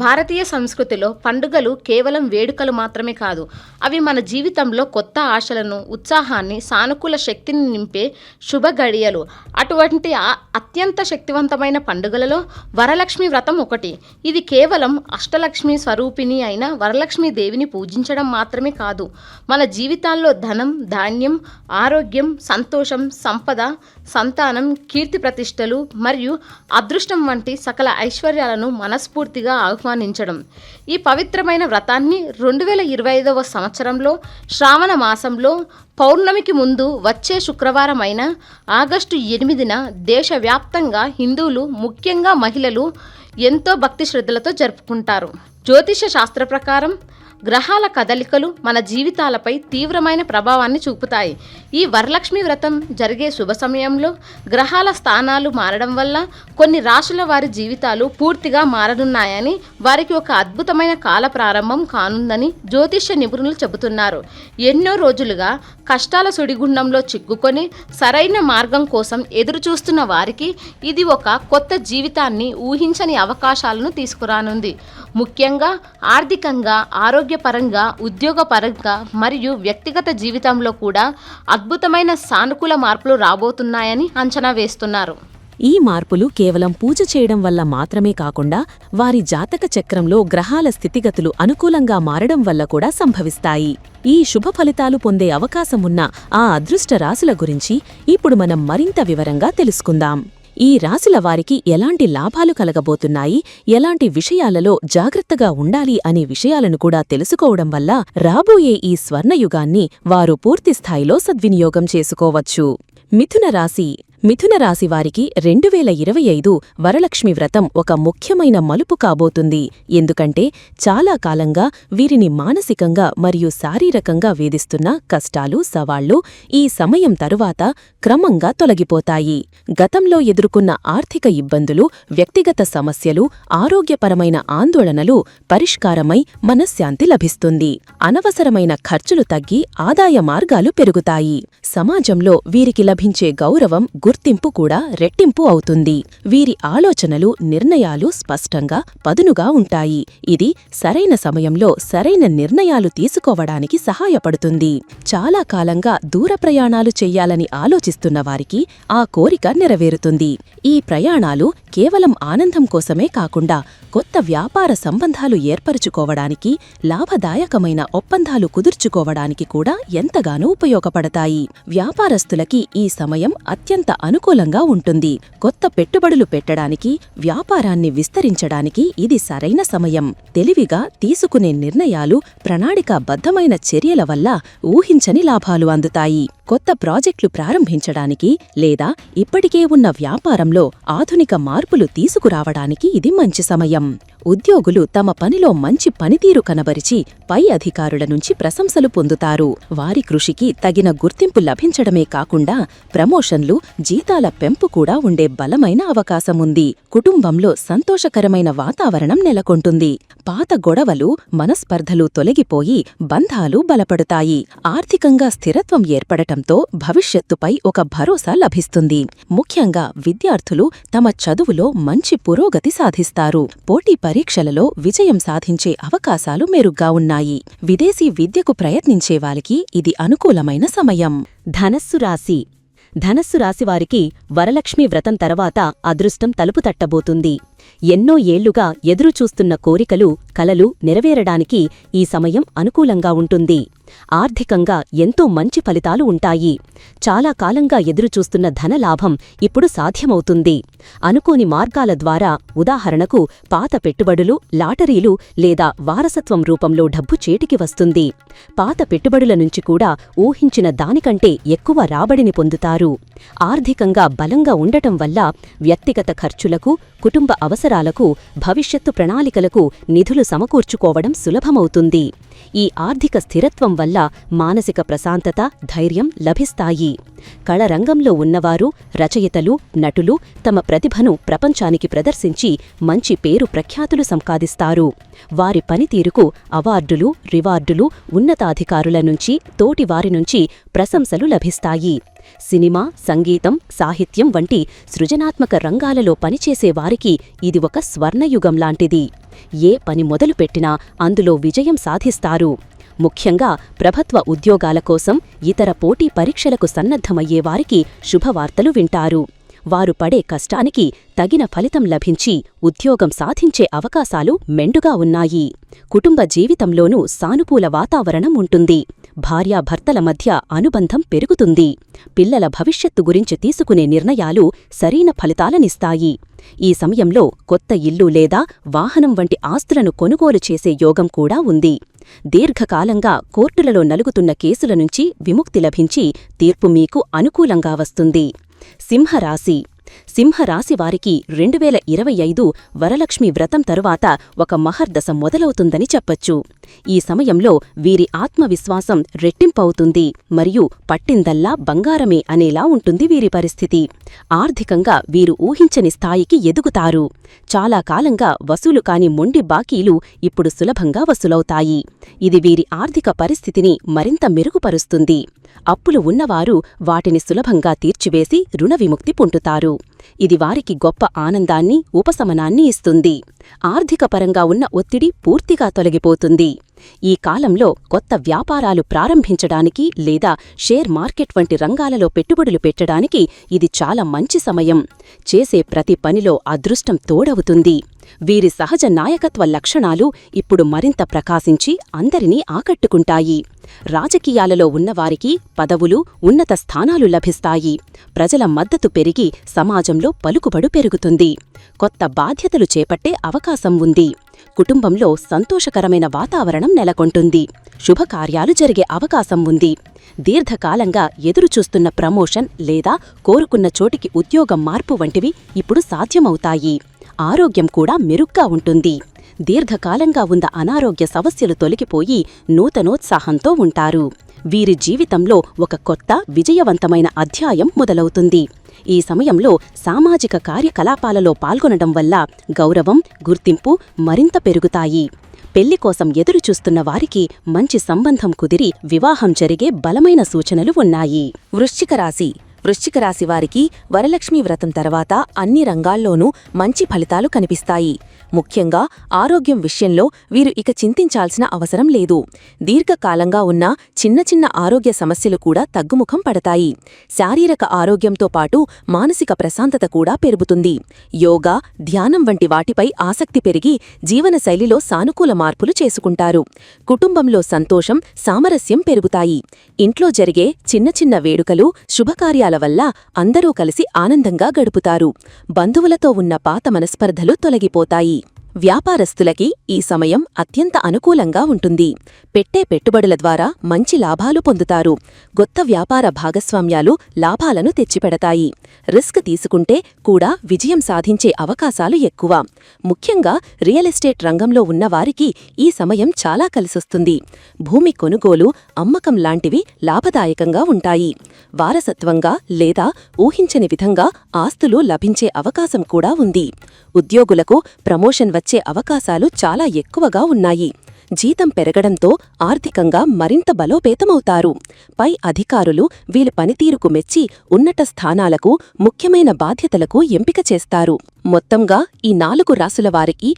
భారతీయ సంస్కృతిలో పండుగలు కేవలం వేడుకలు మాత్రమే కాదు అవి మన జీవితంలో కొత్త ఆశలను ఉత్సాహాన్ని సానుకూల శక్తిని నింపే శుభ గడియలు. అటువంటి అత్యంత శక్తివంతమైన పండుగలలో వరలక్ష్మి వ్రతం ఒకటి. ఇది కేవలం అష్టలక్ష్మి స్వరూపిణి అయిన వరలక్ష్మి దేవిని పూజించడం మాత్రమే కాదు మన జీవితాల్లో ధనం ధాన్యం ఆరోగ్యం సంతోషం సంపద సంతానం కీర్తి ప్రతిష్టలు మరియు అదృష్టం వంటి సకల ఐశ్వర్యాలను మనస్ఫూర్తిగా ఆహ్వానించడం. ఈ పవిత్రమైన వ్రతాన్ని రెండు వేల ఇరవై ఐదవ సంవత్సరంలో శ్రావణ మాసంలో పౌర్ణమికి ముందు వచ్చే శుక్రవారం అయిన ఆగస్టు ఎనిమిదిన దేశవ్యాప్తంగా హిందువులు ముఖ్యంగా మహిళలు ఎంతో భక్తి శ్రద్ధలతో జరుపుకుంటారు. జ్యోతిష శాస్త్ర ప్రకారం గ్రహాల కదలికలు మన జీవితాలపై తీవ్రమైన ప్రభావాన్ని చూపుతాయి. ఈ వరలక్ష్మి వ్రతం జరిగే శుభ సమయంలో గ్రహాల స్థానాలు మారడం వల్ల కొన్ని రాశుల వారి జీవితాలు పూర్తిగా మారనున్నాయని వారికి ఒక అద్భుతమైన కాల ప్రారంభం కానుందని జ్యోతిష్య నిపుణులు చెబుతున్నారు. ఎన్నో రోజులుగా కష్టాల సుడిగుండంలో చిక్కుకొని సరైన మార్గం కోసం ఎదురు చూస్తున్న వారికి ఇది ఒక కొత్త జీవితాన్ని ఊహించని అవకాశాలను తీసుకురానుంది. ముఖ్యంగా ఆర్థికంగా ఆరోగ్యపరంగా ఉద్యోగపరంగా మరియు వ్యక్తిగత జీవితంలో కూడా అద్భుతమైన సానుకూల మార్పులు రాబోతున్నాయని అంచనా వేస్తున్నారు. ఈ మార్పులు కేవలం పూజ చేయడం వల్ల మాత్రమే కాకుండా వారి జాతక చక్రంలో గ్రహాల స్థితిగతులు అనుకూలంగా మారడం వల్ల కూడా సంభవిస్తాయి. ఈ శుభ ఫలితాలు పొందే అవకాశమున్న ఆ అదృష్ట రాశుల గురించి ఇప్పుడు మనం మరింత వివరంగా తెలుసుకుందాం. ఈ రాశుల వారికి ఎలాంటి లాభాలు కలగబోతున్నాయి? ఎలాంటి విషయాలలో జాగ్రత్తగా ఉండాలి అనే విషయాలను కూడా తెలుసుకోవడం వల్ల రాబోయే ఈ స్వర్ణయుగాన్ని వారు పూర్తిస్థాయిలో సద్వినియోగం చేసుకోవచ్చు. మిథున రాశి మిథున రాశి వారికి రెండు వేల ఇరవై ఐదు వరలక్ష్మి వ్రతం ఒక ముఖ్యమైన మలుపు కాబోతుంది. ఎందుకంటే చాలా కాలంగా వీరిని మానసికంగా మరియు శారీరకంగా వేధిస్తున్న కష్టాలు సవాళ్ళు ఈ సమయం తరువాత క్రమంగా తొలగిపోతాయి. గతంలో ఎదుర్కొన్న ఆర్థిక ఇబ్బందులు వ్యక్తిగత సమస్యలు ఆరోగ్యపరమైన ఆందోళనలు పరిష్కారమై మనశ్శాంతి లభిస్తుంది. అనవసరమైన ఖర్చులు తగ్గి ఆదాయ మార్గాలు పెరుగుతాయి. సమాజంలో వీరికి లభించే గౌరవం గుర్తింపు కూడా రెట్టింపు అవుతుంది. వీరి ఆలోచనలు నిర్ణయాలు స్పష్టంగా పదునుగా ఉంటాయి. ఇది సరైన సమయంలో సరైన నిర్ణయాలు తీసుకోవడానికి సహాయపడుతుంది. చాలా కాలంగా దూర ప్రయాణాలు చెయ్యాలని ఆలోచిస్తున్న వారికి ఆ కోరిక నెరవేరుతుంది. ఈ ప్రయాణాలు కేవలం ఆనందం కోసమే కాకుండా కొత్త వ్యాపార సంబంధాలు ఏర్పరుచుకోవడానికి లాభదాయకమైన ఒప్పందాలు కుదుర్చుకోవడానికి కూడా ఎంతగానో ఉపయోగపడతాయి. వ్యాపారస్తులకి ఈ సమయం అత్యంత అనుకూలంగా ఉంటుంది. కొత్త పెట్టుబడులు పెట్టడానికి వ్యాపారాన్ని విస్తరించడానికి ఇది సరైన సమయం. తెలివిగా తీసుకునే నిర్ణయాలు ప్రణాళికాబద్ధమైన చర్యల వల్ల ఊహించని లాభాలు అందుతాయి. కొత్త ప్రాజెక్టులు ప్రారంభించడానికి లేదా ఇప్పటికే ఉన్న వ్యాపారంలో ఆధునిక మార్పులు తీసుకురావడానికి ఇది మంచి సమయం. ఉద్యోగులు తమ పనిలో మంచి పనితీరు కనబరిచి పై అధికారుల నుంచి ప్రశంసలు పొందుతారు. వారి కృషికి తగిన గుర్తింపు లభించడమే కాకుండా ప్రమోషన్లు జీతాల పెంపు కూడా ఉండే బలమైన అవకాశముంది కుటుంబంలో సంతోషకరమైన వాతావరణం నెలకొంటుంది. పాత గొడవలు మనస్పర్ధలు తొలగిపోయి బంధాలు బలపడతాయి. ఆర్థికంగా స్థిరత్వం ఏర్పడటం చేయడంతో భవిష్యత్తుపై ఒక భరోసా లభిస్తుంది. ముఖ్యంగా విద్యార్థులు తమ చదువులో మంచి పురోగతి సాధిస్తారు. పోటీ పరీక్షలలో విజయం సాధించే అవకాశాలు మెరుగ్గా ఉన్నాయి. విదేశీ విద్యకు ప్రయత్నించే వారికి ఇది అనుకూలమైన సమయం. ధనస్సు రాశి. ధనస్సు రాశివారికి వరలక్ష్మి వ్రతం తర్వాత అదృష్టం తలుపు తట్టబోతుంది. ఎన్నో ఏళ్ళుగా ఎదురుచూస్తున్న కోరికలు కలలు నెరవేరడానికి ఈ సమయం అనుకూలంగా ఉంటుంది. ఆర్థికంగా ఎంతో మంచి ఫలితాలు ఉంటాయి. చాలా కాలంగా ఎదురుచూస్తున్న ధనలాభం ఇప్పుడు సాధ్యమవుతుంది. అనుకోని మార్గాల ద్వారా ఉదాహరణకు పాత పెట్టుబడులు లాటరీలు లేదా వారసత్వం రూపంలో డబ్బు చేటికి వస్తుంది. పాత పెట్టుబడుల నుంచి కూడా ఊహించిన దానికంటే ఎక్కువ రాబడిని పొందుతారు. ఆర్థికంగా బలంగా ఉండటం వల్ల వ్యక్తిగత ఖర్చులకు కుటుంబ అవసరాలకు భవిష్యత్తు ప్రణాళికలకు నిధులు సమకూర్చుకోవడం సులభమవుతుంది. ఈ ఆర్థిక స్థిరత్వం వల్ల మానసిక ప్రశాంతత ధైర్యం లభిస్తాయి. కళరంగంలో ఉన్నవారు రచయితలు నటులు తమ ప్రతిభను ప్రపంచానికి ప్రదర్శించి మంచి పేరు ప్రఖ్యాతులు సంపాదిస్తారు. వారి పనితీరుకు అవార్డులు రివార్డులు ఉన్నతాధికారుల నుంచి తోటివారి నుంచి ప్రశంసలు లభిస్తాయి. సినిమా సంగీతం సాహిత్యం వంటి సృజనాత్మక రంగాలలో పనిచేసేవారికి ఇది ఒక స్వర్ణయుగం లాంటిది. ఏ పని మొదలుపెట్టినా అందులో విజయం సాధిస్తారు. ముఖ్యంగా ప్రభుత్వ ఉద్యోగాల కోసం ఇతర పోటీ పరీక్షలకు సన్నద్ధమయ్యేవారికి శుభవార్తలు వింటారు. వారు పడే కష్టానికి తగిన ఫలితం లభించి ఉద్యోగం సాధించే అవకాశాలు మెండుగా ఉన్నాయి. కుటుంబ జీవితంలోనూ సానుకూల వాతావరణం ఉంటుంది. భార్యాభర్తల మధ్య అనుబంధం పెరుగుతుంది. పిల్లల భవిష్యత్తు గురించి తీసుకునే నిర్ణయాలు సరైన ఫలితాలనిస్తాయి. ఈ సమయంలో కొత్త ఇల్లు లేదా వాహనం వంటి ఆస్తులను కొనుగోలు చేసే యోగం కూడా ఉంది. దీర్ఘకాలంగా కోర్టులలో నలుగుతున్న కేసుల నుంచి విముక్తి లభించి తీర్పు మీకు అనుకూలంగా వస్తుంది. సింహరాశి సింహరాశివారికి రెండువేల రెండు వేల ఇరవై ఐదు వరలక్ష్మి వ్రతం తరువాత ఒక మహర్దశ మొదలవుతుందని చెప్పొచ్చు. ఈ సమయంలో వీరి ఆత్మవిశ్వాసం రెట్టింపవుతుంది మరియు పట్టిందల్లా బంగారమే అనేలా ఉంటుంది వీరి పరిస్థితి. ఆర్థికంగా వీరు ఊహించని స్థాయికి ఎదుగుతారు. చాలా కాలంగా వసూలు కాని మొండి బాకీలు ఇప్పుడు సులభంగా వసూలవుతాయి. ఇది వీరి ఆర్థిక పరిస్థితిని మరింత మెరుగుపరుస్తుంది. అప్పులు ఉన్నవారు వాటిని సులభంగా తీర్చివేసి రుణవిముక్తి పొందుతారు. ఇది వారికి గొప్ప ఆనందాన్ని ఉపశమనాన్ని ఇస్తుంది. ఆర్థికపరంగా ఉన్న ఒత్తిడి పూర్తిగా తొలగిపోతుంది. ఈ కాలంలో కొత్త వ్యాపారాలు ప్రారంభించడానికి లేదా షేర్ మార్కెట్ వంటి రంగాలలో పెట్టుబడులు పెట్టడానికి ఇది చాలా మంచి సమయం. చేసే ప్రతి పనిలో అదృష్టం తోడవుతుంది. వీరి సహజ నాయకత్వ లక్షణాలు ఇప్పుడు మరింత ప్రకాశించి అందరినీ ఆకట్టుకుంటాయి. రాజకీయాలలో ఉన్నవారికి పదవులు ఉన్నత స్థానాలు లభిస్తాయి. ప్రజల మద్దతు పెరిగి సమాజంలో పలుకుబడు పెరుగుతుంది. కొత్త బాధ్యతలు చేపట్టే అవకాశం ఉంది. కుటుంబంలో సంతోషకరమైన వాతావరణం నెలకొంటుంది. శుభకార్యాలు జరిగే అవకాశం ఉంది. దీర్ఘకాలంగా ఎదురుచూస్తున్న ప్రమోషన్ లేదా కోరుకున్న చోటికి ఉద్యోగం మార్పు వంటివి ఇప్పుడు సాధ్యమవుతాయి. ఆరోగ్యం కూడా మెరుగ్గా ఉంటుంది. దీర్ఘకాలంగా ఉన్న అనారోగ్య సమస్యలు తొలగిపోయి నూతనోత్సాహంతో ఉంటారు. వీరి జీవితంలో ఒక కొత్త విజయవంతమైన అధ్యాయం మొదలవుతుంది. ఈ సమయంలో సామాజిక కార్యకలాపాలలో పాల్గొనడం వల్ల గౌరవం గుర్తింపు మరింత పెరుగుతాయి. పెళ్ళి కోసం ఎదురుచూస్తున్న వారికి మంచి సంబంధం కుదిరి వివాహం జరిగే బలమైన సూచనలు ఉన్నాయి. వృశ్చిక రాశి వృశ్చిక రాశి వారికి వరలక్ష్మి వ్రతం తర్వాత అన్ని రంగాల్లోనూ మంచి ఫలితాలు కనిపిస్తాయి. ముఖ్యంగా ఆరోగ్యం విషయంలో వీరు ఇక చింతించాల్సిన అవసరం లేదు. దీర్ఘకాలంగా ఉన్న చిన్న చిన్న ఆరోగ్య సమస్యలు కూడా తగ్గుముఖం పడతాయి. శారీరక ఆరోగ్యంతో పాటు మానసిక ప్రశాంతత కూడా పెరుగుతుంది. యోగా ధ్యానం వంటి వాటిపై ఆసక్తి పెరిగి జీవనశైలిలో సానుకూల మార్పులు చేసుకుంటారు. కుటుంబంలో సంతోషం సామరస్యం పెరుగుతాయి. ఇంట్లో జరిగే చిన్న చిన్న వేడుకలు శుభకార్యాలు వల్ల అందరూ కలిసి ఆనందంగా గడుపుతారు. బంధువులతో ఉన్న పాత మనస్పర్ధలు తొలగిపోతాయి. వ్యాపారస్తులకి ఈ సమయం అత్యంత అనుకూలంగా ఉంటుంది. పెట్టే పెట్టుబడుల ద్వారా మంచి లాభాలు పొందుతారు. కొత్త వ్యాపార భాగస్వామ్యాలు లాభాలను తెచ్చిపెడతాయి. రిస్క్ తీసుకుంటే కూడా విజయం సాధించే అవకాశాలు ఎక్కువ. ముఖ్యంగా రియల్ ఎస్టేట్ రంగంలో ఉన్నవారికి ఈ సమయం చాలా కలిసొస్తుంది. భూమి కొనుగోలు అమ్మకం లాంటివి లాభదాయకంగా ఉంటాయి. వారసత్వంగా లేదా ఊహించని విధంగా ఆస్తులు లభించే అవకాశం కూడా ఉంది. ఉద్యోగులకు ప్రమోషన్ వచ్చే అవకాశాలు చాలా ఎక్కువగా ఉన్నాయి. జీతం పెరగడంతో ఆర్థికంగా మరింత బలోపేతమవుతారు. పై అధికారులు వీరి పనితీరుకు మెచ్చి ఉన్నత స్థానాలకు ముఖ్యమైన బాధ్యతలకు ఎంపిక చేస్తారు. మొత్తంగా ఈ నాలుగు రాసుల వారికి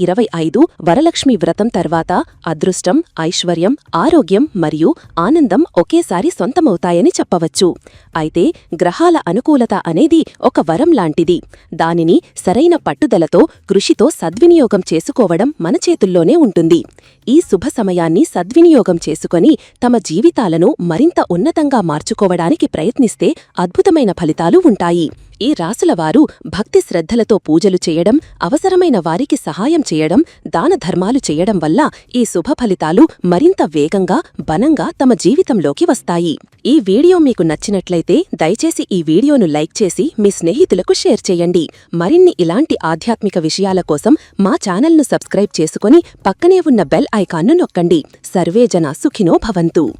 ఇరవై ఐదు వరలక్ష్మి వ్రతం తర్వాత అదృష్టం ఐశ్వర్యం ఆరోగ్యం మరియు ఆనందం ఒకేసారి సొంతమవుతాయని చెప్పవచ్చు. అయితే గ్రహాల అనుకూలత అనేది ఒక వరం లాంటిది. దానిని సరైన పట్టుదలతో కృషితో సద్వినియోగం చేసుకోవడం మన చేతుల్లోనే ఉంటుంది. ఈ శుభ సమయాన్ని సద్వినియోగం చేసుకొని తమ జీవితాలను మరింత ఉన్నతంగా మార్చుకోవడానికి ప్రయత్నిస్తే అద్భుతమైన ఫలితాలు ఉంటాయి. ఈ రాసులవారు భక్తి శ్రద్ధలతో పూజలు చేయడం అవసరమైన వారికి సహాయం చేయడం దానధర్మాలు చేయడం వల్ల ఈ శుభ ఫలితాలు మరింత వేగంగా బనంగా తమ జీవితంలోకి వస్తాయి. ఈ వీడియో మీకు నచ్చినట్లయితే దయచేసి ఈ వీడియోను లైక్ చేసి మీ స్నేహితులకు షేర్ చేయండి. మరిన్ని ఇలాంటి ఆధ్యాత్మిక విషయాల కోసం మా ఛానల్ను సబ్స్క్రైబ్ చేసుకుని పక్కనే ఉన్న బెల్ ఐకాన్ను నొక్కండి. సర్వేజన సుఖినో భవంతు.